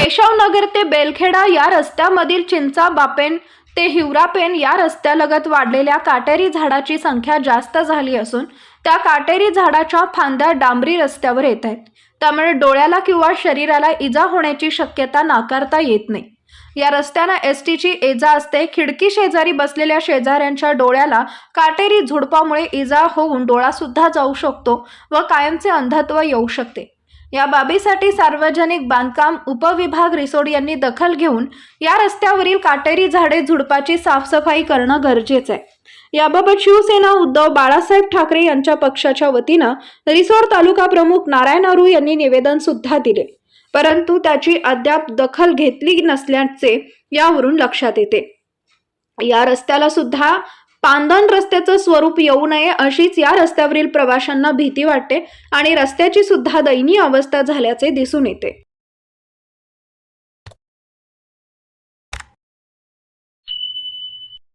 केशवनगर ते बेलखेडा या रस्त्यामधील चिंचा बापेन ते हिवरापेन या रस्त्यालगत वाढलेल्या काटेरी झाडाची संख्या जास्त झाली असून त्या काटेरी झाडाच्या फांद्या डांबरी रस्त्यावर येत आहेत. त्यामुळे डोळ्याला किंवा शरीराला इजा होण्याची शक्यता नाकारता येत नाही. या रस्त्यानं एस टीची एजा असते खिडकी शेजारी बसलेल्या शेजाऱ्यांच्या डोळ्याला काटेरी झुडपामुळे इजा होऊन डोळासुद्धा जाऊ शकतो व कायमचे अंधत्व येऊ शकते. या बाबीसाठी सार्वजनिक बांधकाम उपविभाग रिसोड यांनी दखल घेऊन या रस्त्यावरील काटेरी झाडे झुडपाची साफसफाई करणं गरजेचं आहे. याबाबत शिवसेना उद्धव बाळासाहेब ठाकरे यांच्या पक्षाच्या वतीनं रिसोड तालुका प्रमुख नारायण अरू यांनी निवेदन सुद्धा दिले. परंतु त्याची अद्याप दखल घेतली नसल्याचे यावरून लक्षात येते. या रस्त्याला सुद्धा पांदन रस्त्याचं स्वरूप येऊ नये अशीच या रस्त्यावरील प्रवाशांना भीती वाटते आणि रस्त्याची सुद्धा दयनीय अवस्था झाल्याचे दिसून येते.